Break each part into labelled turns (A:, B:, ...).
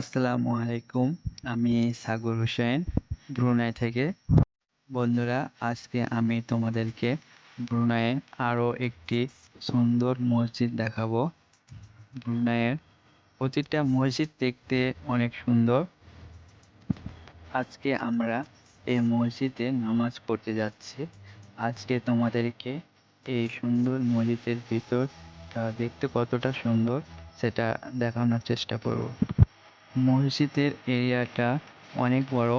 A: আসসালামু আলাইকুম, আমি সাগর হোসেন, ব্রুনাই থেকে। বন্ধুরা, আজকে আমি তোমাদেরকে ব্রুনাইয়ের আরও একটি সুন্দর মসজিদ দেখাবো। ব্রুনাইয়ের প্রতিটা মসজিদ দেখতে অনেক সুন্দর। আজকে আমরা এই মসজিদে নামাজ পড়তে যাচ্ছি। আজকে তোমাদেরকে এই সুন্দর মসজিদের ভিতর দেখতে কতটা সুন্দর সেটা দেখানোর চেষ্টা করব। মসজিদের এরিয়াটা অনেক বড়।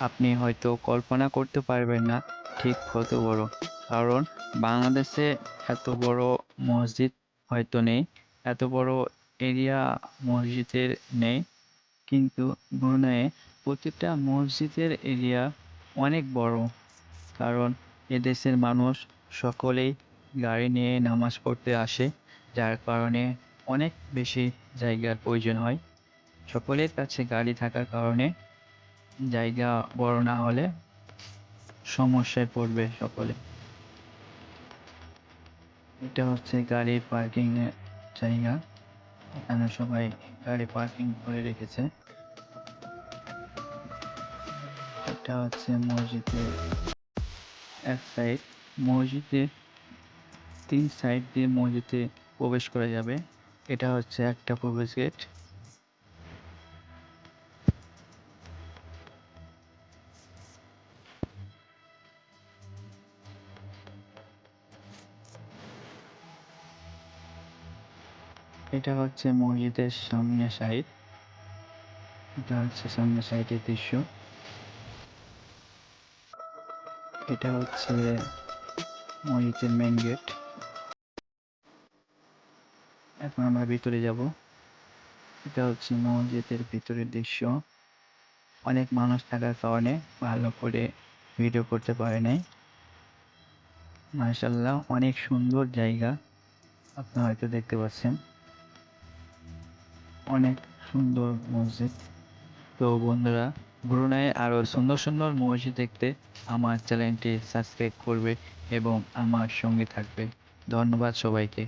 A: আপনি হয়তো কল্পনা করতে পারবেন না ঠিক কত বড়। কারণ বাংলাদেশে এত বড় মসজিদ হয়তো নেই, এত বড় এরিয়া মসজিদের নেই। কিন্তু ব্রুনাইয়ে প্রতিটা মসজিদের এরিয়া অনেক বড়। কারণ এদেশের মানুষ সকলেই গাড়ি নিয়ে নামাজ পড়তে আসে, যার কারণে অনেক বেশি জায়গার প্রয়োজন হয়। সকলের কাছে গাড়ি থাকার কারণে জায়গা বড় না হলে সমস্যায় পড়বে সকলে। এটা হচ্ছে গাড়ি পার্কিং এর জায়গা। এখানে সবাই গাড়ি পার্কিং করে রেখেছে। এটা হচ্ছে মসজিদের এক সাইড মসজিদের তিন সাইড দিয়ে মসজিদে প্রবেশ করা যাবে। এটা হচ্ছে একটা প্রবেশ গেট এটা হচ্ছে মসজিদের সামনে সাইড। এটা হচ্ছে সামনে সাইডের দৃশ্য। এটা হচ্ছে মসজিদের মেন গেট এখন আমরা ভিতরে যাব। এটা হচ্ছে মসজিদের ভিতরের দৃশ্য। অনেক মানুষ থাকার কারণে ভালো করে ভিডিও করতে পারে নাই। মার্শাল্লাহ অনেক সুন্দর জায়গা। আপনারা হয়তো দেখতে পাচ্ছেন। অনেক সুন্দর মসজিদ। তো বন্ধুরা ব্রুনাই আরও সুন্দর সুন্দর মসজিদ দেখতে আমার চ্যানেলটি সাবস্ক্রাইব করবে এবং আমার সঙ্গে থাকবে। ধন্যবাদ সবাইকে।